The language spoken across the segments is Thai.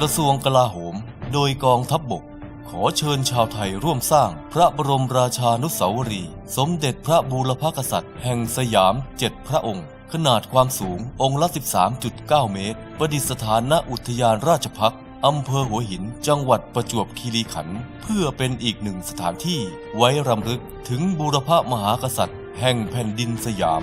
กระทรวงกลาโหม โดยกองทัพบบก ขอเชิญชาวไทยร่วมสร้างพระบรมราชานุสาวรีย์สมเด็จพระบูรพกษัตริย์ แห่งสยามเจ็ดพระองค์ ขนาดความสูงองค์ละ 13.9 เมตร ประดิษฐานณอุทยานราชพักษ์อำเภอหัวหินจังหวัดประจวบคีรีขันธ์เพื่อเป็นอีกหนึ่งสถานที่ไว้รำลึกถึงบูรพมหากษัตริย์ แห่งแผ่นดินสยาม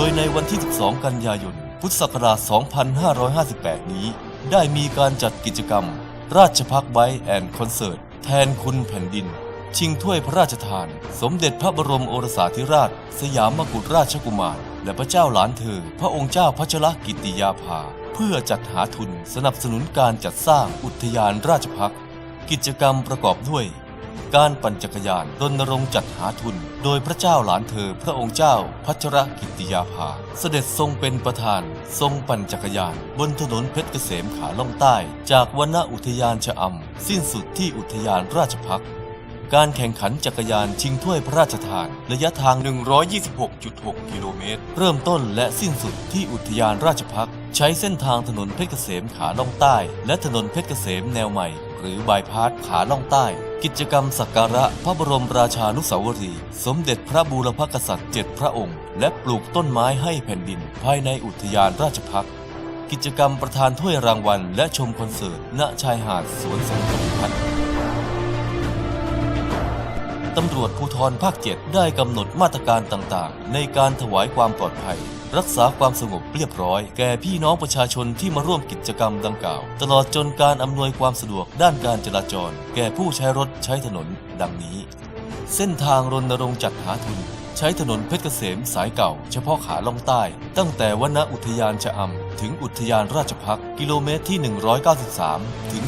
โดยในวันที่ 12 กันยายน พุทธศักราช 2558 นี้ ได้มีการจัดกิจกรรม ราชพักไบแอนคอนเสิร์ต แทนคุณแผ่นดิน ชิงถ้วยพระราชทาน สมเด็จพระบรมโอรสาธิราช สยามกุฎราชกุมาร และพระเจ้าหลานเธอ พระองค์เจ้าพัชรกิติยาภา เพื่อจัดหาทุนสนับสนุนการจัดสร้างอุทยานราชพักกิจกรรมประกอบด้วย การปั่นจักรยานรณรงค์จัดหาทุน โดยพระเจ้าหลานเธอพระองค์เจ้าพัชรกิติยาภา เสด็จทรงเป็นประธาน ทรงปั่นจักรยาน บนถนนเพชรเกษมขาล่องใต้ จากวนอุทยานชะอำสิ้นสุดที่อุทยานราชพักษ์การแข่งขันจักรยานชิงถ้วยพระราชทาน ระยะทาง 126.6 กิโลเมตร เริ่มต้นและสิ้นสุดที่อุทยานราชพักษ์ใช้เส้นทางถนนเพชรเกษมขาล่องใต้ และถนนเพชรเกษมแนวใหม่ หรือบายพาสขาล่องใต้ กิจกรรมสักการะพระบรมราชานุสาวรีย์สมเด็จพระบูรพกษัตริย์เจ็ดพระองค์ และปลูกต้นไม้ให้แผ่นดิน ภายในอุทยานราชพักษ์กิจกรรมประธานถ้วยรางวัล และชมคอนเสิร์ตณชายหาดสวนสนุกพัฒน์ตำรวจภูธรภาค 7 ได้กำหนดมาตรการต่างๆ ในการถวายความปลอดภัย รักษาความสงบเรียบร้อย แก่พี่น้องประชาชนที่มาร่วมกิจกรรมดังกล่าว ตลอดจนการอำนวยความสะดวกด้านการจราจร แก่ผู้ใช้รถใช้ถนน ดังนี้ เส้นทางรณรงค์จัดหาทุน ใช้ถนนเพชรเกษมสายเก่า เฉพาะขาล่องใต้ ตั้งแต่วนอุทยานชะอำ ถึงอุทยานราชพักกิโลเมตรที่ 193 ถึง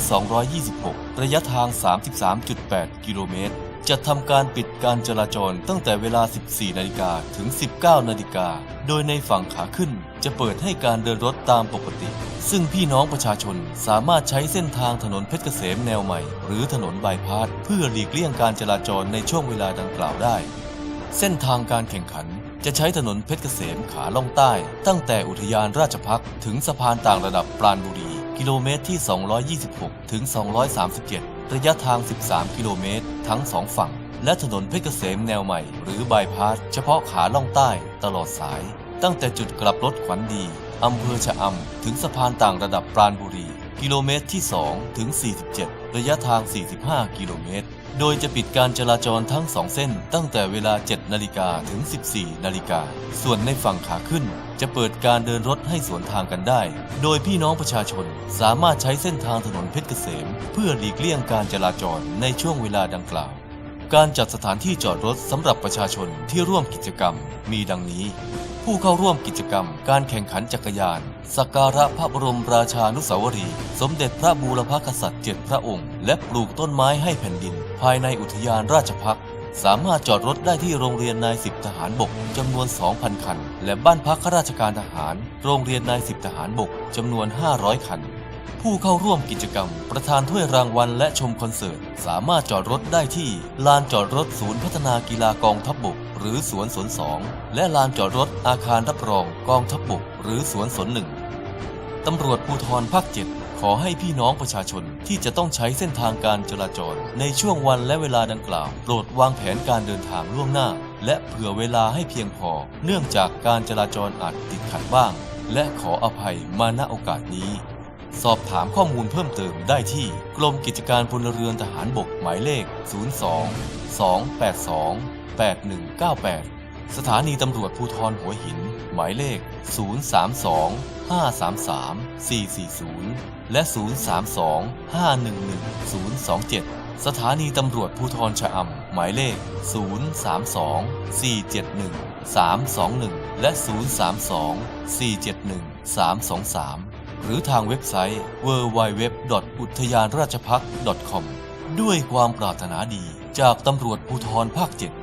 226 ระยะทาง 33.8 กิโลเมตร จะทำการปิดการจราจรตั้งแต่เวลา 14 นาฬิกาถึง 19 นาฬิกา โดยในฝั่งขาขึ้นจะเปิดให้การเดินรถตามปกติ ซึ่งพี่น้องประชาชนสามารถใช้เส้นทางถนนเพชรเกษมแนวใหม่ หรือถนนบายพาสเพื่อหลีกเลี่ยงการจราจรในช่วงเวลาดังกล่าวได้ เส้นทางการแข่งขัน จะใช้ถนนเพชรเกษมขาล่องใต้ ตั้งแต่อุทยานราชพักถึงสะพานต่างระดับปราณบุรี กิโลเมตรที่ 226 ถึง 237 ระยะทาง 13 กิโลเมตร ทั้ง2ฝั่ง และถนนเพชรเกษมแนวใหม่ หรือบายพาสเฉพาะขาล่องใต้ตลอดสาย ตั้งแต่จุดกลับรถขวัญดีอำเภอชะอำถึงสะพานต่างระดับปราณบุรี กิโลเมตรที่ 2 ถึง 47 ระยะทาง 45 กิโลเมตร โดยจะปิดการจราจรทั้ง 2 เส้นตั้งแต่เวลา 7 นาฬิกาถึง 14 นาฬิกา ส่วนในฝั่งขาขึ้น จะเปิดการเดินรถให้สวนทางกันได้ โดยพี่น้องประชาชนสามารถใช้เส้นทางถนนเพชรเกษม เพื่อหลีกเลี่ยงการจราจรในช่วงเวลาดังกล่าว การจัดสถานที่จอดรถสำหรับประชาชนที่ร่วมกิจกรรมมีดังนี้ ผู้เข้าร่วมกิจกรรม การแข่งขันจักรยาน สักการะพระบรมราชานุสาวรีย์สมเด็จพระบูรพกษัตริย์เจ็ดพระองค์ และปลูกต้นไม้ให้แผ่นดิน ภายในอุทยานราชพักสามารถจอดรถได้ที่โรงเรียนนายสิบทหารบกจำนวน 2,000 คัน และบ้านพักข้าราชการทหาร โรงเรียนนายสิบทหารบกจำนวน 500 คัน ผู้เข้าร่วมกิจกรรม ประธานถ้วยรางวัลและชมคอนเสิร์ต สามารถจอดรถได้ที่ ลานจอดรถศูนย์พัฒนากีฬากองทัพบบก หรือสวนสนสองและลานจอดรถอาคารรับรองกองทัพบบก หรือสวนสนหนึ่ง ตำรวจภูธรภาค7ขอให้พี่น้องประชาชนที่จะต้องใช้เส้นทางการจราจร ในช่วงวันและเวลาดังกล่าว โปรดวางแผนการเดินทางล่วงหน้า และเผื่อเวลาให้เพียงพอ เนื่องจากการจราจรอาจติดขัดบ้าง และขออภัยมาณโอกาสนี้ สอบถามข้อมูลเพิ่มเติมได้ที่ กรมกิจการพลเรือนทหารบกหมายเลข 02 282 8198 สถานีตำรวจภูธรหัวหิน มายเลข 032 533 440 และ 032 511 027 สถานีตำรวจภูธรชะอำหมายเลข 032 471 321 และ 032 471 323 หรือทางเว็บไซต์ www. อุทยานราชพักษ์ .com ด้วยความปรารถนาดีจากตำรวจภูธรภาค 7